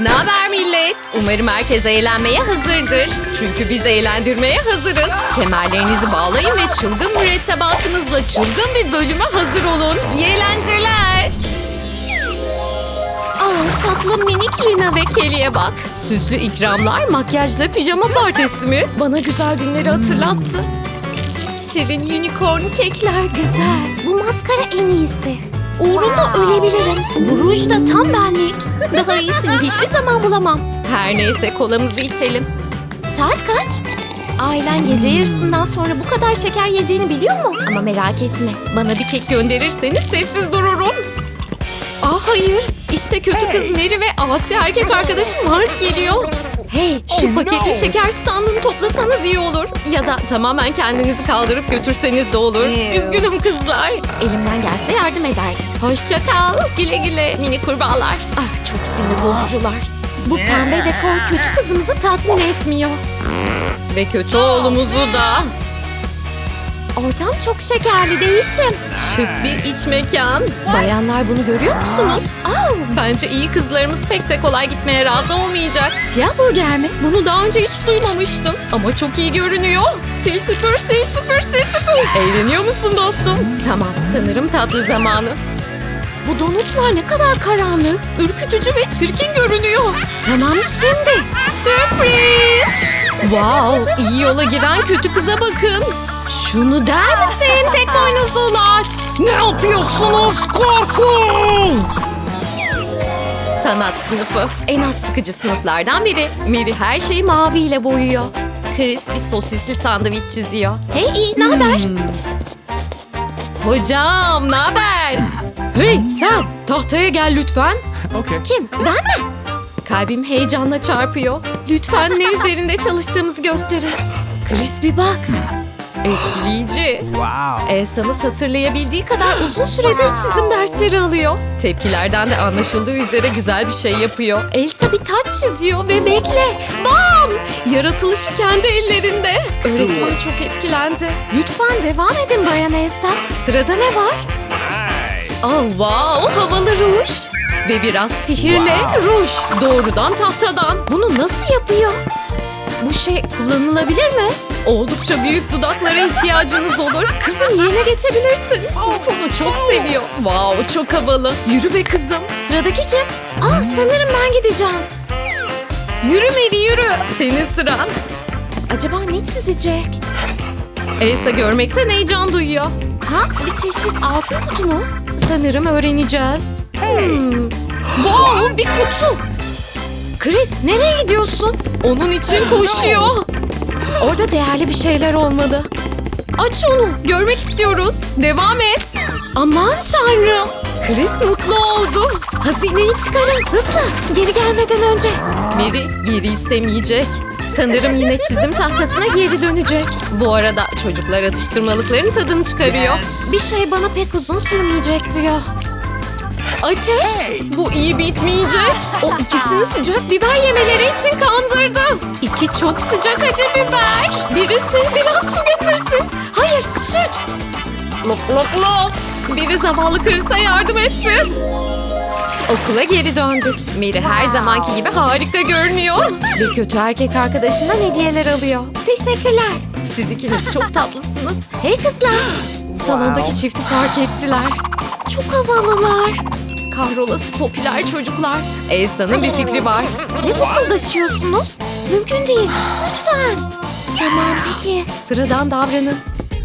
Ne haber millet? Umarım herkes eğlenmeye hazırdır. Çünkü biz eğlendirmeye hazırız. Kemerlerinizi bağlayın ve çılgın mürettebatımızla çılgın bir bölüme hazır olun. İyi eğlenceler. Aa, tatlı minik Lina ve Kelly'e bak. Süslü ikramlar, makyajla pijama partisi mi? Bana güzel günleri hatırlattı. Şirin unicorn kekler güzel. Bu maskara en iyisi. Uğrunda ölebilirim. Bu ruj da tam benlik. Daha iyisini hiçbir zaman bulamam. Her neyse kolamızı içelim. Saat kaç? Ailen gece yarısından sonra bu kadar şeker yediğini biliyor mu? Ama merak etme. Bana bir kek gönderirseniz sessiz dururum. Aa hayır. İşte kötü kız Mary ve asi erkek arkadaşım Mark geliyor. Hey şu paketli şeker standını toplasanız iyi olur. Ya da tamamen kendinizi kaldırıp götürseniz de olur. Üzgünüm kızlar. Elimden gelse yardım ederdim. Hoşça kal. Güle güle mini kurbağalar. Ah çok sinir bozucular. Bu pembe dekor kötü kızımızı tatmin etmiyor. Ve kötü oğlumuzu da. Ortam çok şekerli değişim. Şık bir iç mekan. Bayanlar bunu görüyor musunuz? Aa, Bence iyi kızlarımız pek de kolay gitmeye razı olmayacak. siyah burger mi? Bunu daha önce hiç duymamıştım. Ama çok iyi görünüyor. Sil süpür, sil süpür, sil süpür. Eğleniyor musun dostum? Tamam, sanırım tatlı zamanı. Bu donutlar ne kadar karanlık. Ürkütücü ve çirkin görünüyor. Tamam şimdi. Sürpriz! Wow, iyi yola giren kötü kıza bakın. Şunu der misin tek boynuzlular? Ne yapıyorsunuz? Korkun! Sanat sınıfı. En az sıkıcı sınıflardan biri. Mary her şeyi maviyle boyuyor. Chris bir sosisli sandviç çiziyor. Hey iyi ne haber? Hocam, ne haber? Hey sen, tahtaya gel lütfen. Okay. Kim? Ben mi? Kalbim heyecanla çarpıyor. Lütfen ne üzerinde çalıştığımızı gösterin. Chris bir bak. Etkileyici. Wow. Elsa'mız hatırlayabildiği kadar uzun süredir çizim dersleri alıyor. Tepkilerden de anlaşıldığı üzere güzel bir şey yapıyor. Elsa bir taç çiziyor ve bekle. Bam! Yaratılışı kendi ellerinde. Öğretmen çok etkilendi. Lütfen devam edin Bayan Elsa. Sırada ne var? Oh wow, havalı ruj. Ve biraz sihirle ruj. Doğrudan tahtadan. Bunu nasıl yapıyor? Bu şey kullanılabilir mi? Oldukça büyük dudaklara ihtiyacınız olur. Kızım yerine geçebilirsin. Sınıf onu çok seviyor. Wow çok havalı. Yürü be kızım. Sıradaki kim? Aa sanırım ben gideceğim. Yürü Mary yürü. Senin sıran. Acaba ne çizecek? Elsa görmekten heyecan duyuyor. Ha bir çeşit altın kutu mu? Sanırım öğreneceğiz. Hmm. Wow bir kutu. Chris nereye gidiyorsun? Onun için koşuyor. Orada değerli bir şeyler olmalı. Aç onu. Görmek istiyoruz. Devam et. Aman tanrım. Chris mutlu oldu. Hazineyi çıkarın hızlı. Geri gelmeden önce. Mary geri istemeyecek. Sanırım yine çizim tahtasına geri dönecek. Bu arada çocuklar atıştırmalıkların tadını çıkarıyor. Bir şey bana pek uzun sürmeyecek diyor. Ateş! Bu iyi bitmeyecek. O ikisini sıcak biber yemeleri için kandırdı. İki çok sıcak acı biber. Birisi biraz su getirsin. Hayır süt. Lok lok lok. Biri zavallı Chris'e yardım etsin. Okula geri döndük. Mary her zamanki gibi harika görünüyor. Ve kötü erkek arkadaşından hediyeler alıyor. Teşekkürler. Siz ikiniz çok tatlısınız. Hey kızlar. Salondaki çifti fark ettiler. Çok havalılar. Kahrolası popüler çocuklar. Elsa'nın bir fikri var. Ne fısıldaşıyorsunuz? Mümkün değil. Lütfen. Tamam peki. Sıradan davranın.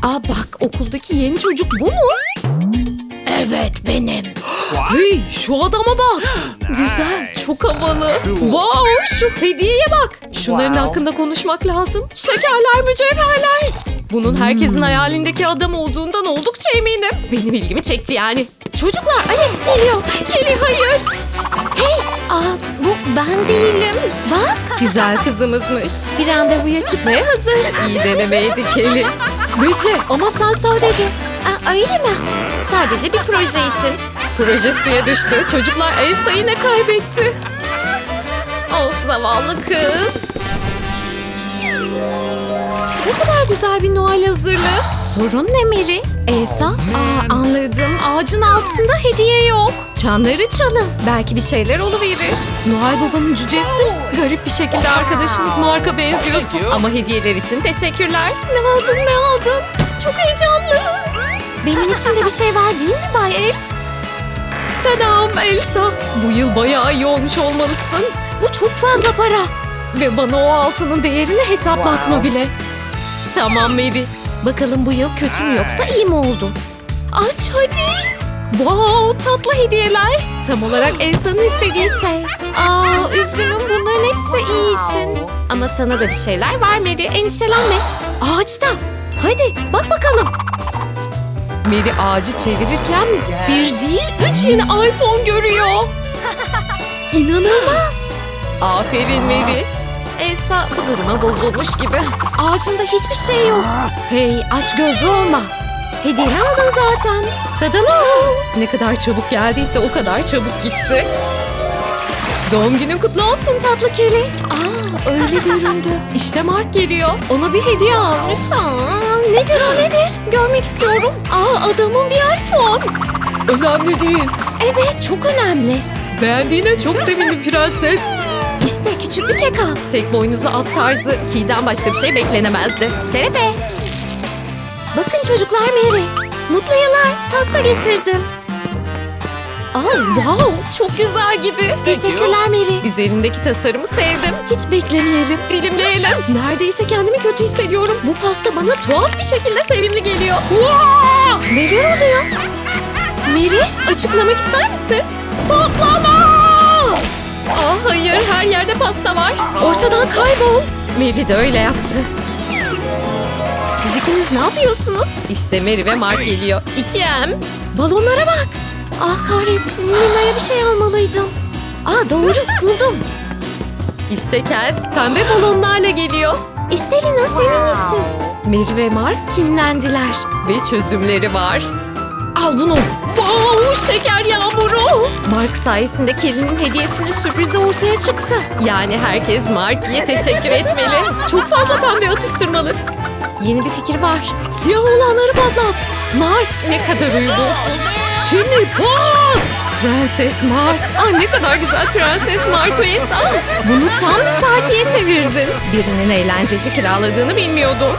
Aa bak okuldaki yeni çocuk bu mu? Evet benim. Hey şu adama bak. Güzel, çok havalı. Wow şu hediyeye bak. Şunların Wow. hakkında konuşmak lazım. Şekerler, mücevherler. Bunun herkesin hayalindeki adam olduğundan oldukça eminim. Benim ilgimi çekti yani. Çocuklar Alex geliyor. Kelly hayır. Aa bu ben değilim. Bak. Güzel kızımızmış. Bir randevuya çıkmaya hazır. İyi denemeydi Kelly. Bekle ama sen sadece... Aa, öyle mi? Sadece bir proje için. Proje suya düştü. Çocuklar Elsa yine kaybetti. Of zavallı kız. Ne kadar güzel bir Noel hazırlığı. Sorun ne Mary? Elsa, aa, anladım. Ağacın altında hediye yok. Çanları çalın. Belki bir şeyler oluverir. Noel Baba'nın cücesi. Garip bir şekilde arkadaşımız Mark'a benziyorsun. Ama hediyeler için teşekkürler. Ne aldın ne aldın? Çok heyecanlı. Benim için de bir şey var değil mi Bay Elf? Tadam Elsa. Bu yıl bayağı iyi olmuş olmalısın. Bu çok fazla para. Ve bana o altının değerini hesaplatma bile. Tamam Mary. Bakalım bu yıl kötü mü yoksa iyi mi oldu? Aç hadi. Wow tatlı hediyeler. Tam olarak Elsa'nın istediği şey. Aa üzgünüm bunların hepsi iyi için. Ama sana da bir şeyler var Mary endişelenme. Ağaçta. Hadi bak bakalım. Mary ağacı çevirirken bir değil üç yeni iPhone görüyor. İnanılmaz. Aferin Mary. Elsa bu duruma bozulmuş gibi. Ağacında hiçbir şey yok. Hey aç gözlü olma. Hediyeni aldın zaten. Tadala. Ne kadar çabuk geldiyse o kadar çabuk gitti. Doğum günün kutlu olsun tatlı Kelly. Aa öyle göründü. İşte Mark geliyor. Ona bir hediye almış. Aa, Nedir o nedir? Görmek istiyorum. Aa, adamın bir iPhone. Önemli değil. Evet çok önemli. Beğendiğine çok sevindim prenses. İşte küçük bir kek al. Tek boynuzlu at tarzı kiden başka bir şey beklenemezdi. Şerefe. Bakın çocuklar Mary. Mutlu yıllar. Pasta getirdim. Aa, wow, çok güzel gibi. Teşekkürler Mary. Üzerindeki tasarımı sevdim. Hiç beklemeyelim, dilimleyelim. Neredeyse kendimi kötü hissediyorum. Bu pasta bana tuhaf bir şekilde sevimli geliyor. Wow! Neler oluyor? Mary, açıklamak ister misin? Patlama! Yerde pasta var. Ortadan kaybol. Mary de öyle yaptı. Siz ikiniz ne yapıyorsunuz? İşte Mary ve Mark geliyor. 2M. Balonlara bak. Ah kahretsin Lina'ya bir şey almalıydım. Aa doğru buldum. İşte Kels pembe balonlarla geliyor. İşte Lina senin için. Mary ve Mark kinlendiler. Ve çözümleri var. Al bunu. Wow, şeker yağmuru. Mark sayesinde Kelly'nin hediyesinin sürprizi ortaya çıktı. Yani herkes Marky'ye teşekkür etmeli. Çok fazla pembe atıştırmalı. Yeni bir fikir var. Siyah olanları patlat. Mark ne kadar uygunsuz. Şimdi pat. Prenses Mark. Ah ne kadar güzel Prenses Marquez. Ah, bunu tam bir partiye çevirdin. Birinin eğlenceci kiraladığını bilmiyordum.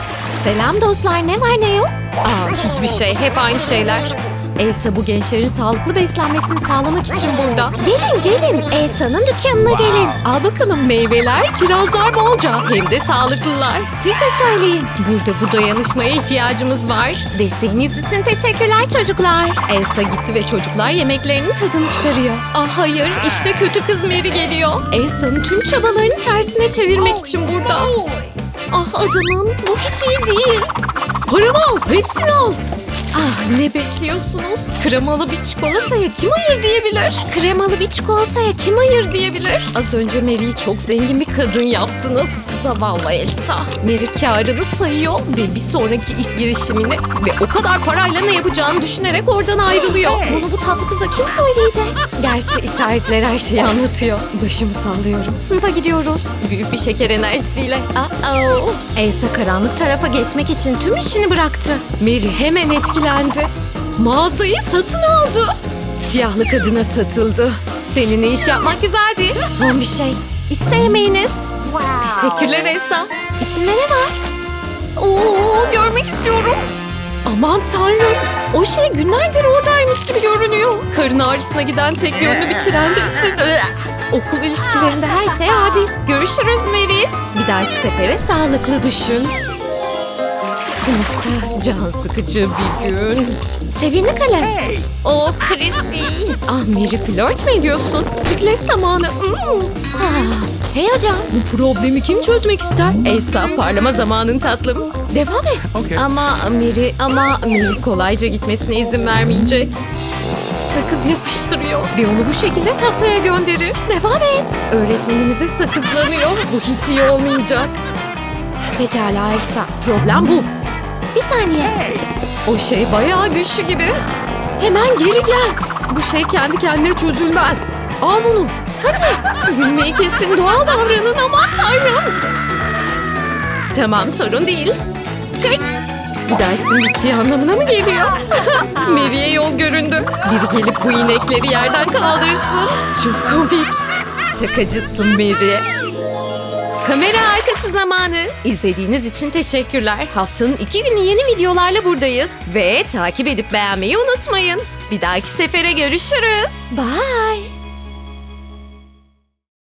Selam dostlar ne var ne yok? Aa, hiçbir şey. Hep aynı şeyler. Elsa bu gençlerin sağlıklı beslenmesini sağlamak için burada. Gelin gelin Elsa'nın dükkanına gelin. Al bakalım meyveler, kirazlar bolca. Hem de sağlıklılar. Siz de söyleyin. Burada bu dayanışmaya ihtiyacımız var. Desteğiniz için teşekkürler çocuklar. Elsa gitti ve çocuklar yemeklerinin tadını çıkarıyor. Ah hayır, işte kötü kız Mary geliyor. Elsa'nın tüm çabalarını tersine çevirmek için burada. Ah adamım, bu hiç iyi değil. Paramı al, hepsini al. Ah ne bekliyorsunuz? Kremalı bir çikolataya kim hayır diyebilir? Kremalı bir çikolataya Kim hayır diyebilir? Az önce Mary'i çok zengin bir kadın yaptınız. Zavallı Elsa. Mary karını sayıyor ve bir sonraki iş girişimini ve o kadar parayla ne yapacağını düşünerek oradan ayrılıyor. Bunu bu tatlı kıza kim söyleyecek? Gerçi işaretler her şeyi anlatıyor. Başımı sallıyorum. Sınıfa gidiyoruz. Büyük bir şeker enerjisiyle. Uh-oh. Elsa karanlık tarafa geçmek için tüm işini bıraktı. Mary hemen etkilendi. Mağazayı satın aldı. Siyahlı kadına satıldı. Seninle iş yapmak güzeldi. Son bir şey. İşte yemeğiniz. Teşekkürler Elsa. İçinde ne var? Oo, görmek istiyorum. Aman tanrım. O şey günlerdir oradaymış gibi görünüyor. Karın ağrısına giden tek yönlü bir trendesin. Okul ilişkilerinde her şey adil. Görüşürüz Meris. Bir dahaki sefere sağlıklı düşün. Sınıfta can sıkıcı bir gün. Sevimli kalem. O Chrissy. Ah Mary flört mü ediyorsun? Ciklet zamanı. Hmm. Ah, hey hocam. Bu problemi kim çözmek ister? Elsa parlama zamanın tatlım. Devam et. Okey. Ama Mary, ama Mary kolayca gitmesine izin vermeyecek. Sakız yapıştırıyor ve onu bu şekilde tahtaya gönderir. Devam et. Öğretmenimize sakızlanıyor. Bu hiç iyi olmayacak. Pekala Elsa. Problem bu. Saniye. O şey bayağı güçlü gibi. Hemen geri gel. Bu şey kendi kendine çözülmez. Al bunu. Hadi. Gülmeyi kesin doğal davranın aman tanrım. Tamam sorun değil. Kırt. Bu dersin bittiği anlamına mı geliyor? Mary'e yol göründü. Biri gelip bu inekleri yerden kaldırsın. Çok komik. Şakacısın Mary. Kamera arkası zamanı. İzlediğiniz için teşekkürler. Haftanın iki günü yeni videolarla buradayız. Ve takip edip beğenmeyi unutmayın. Bir dahaki sefere görüşürüz. Bye.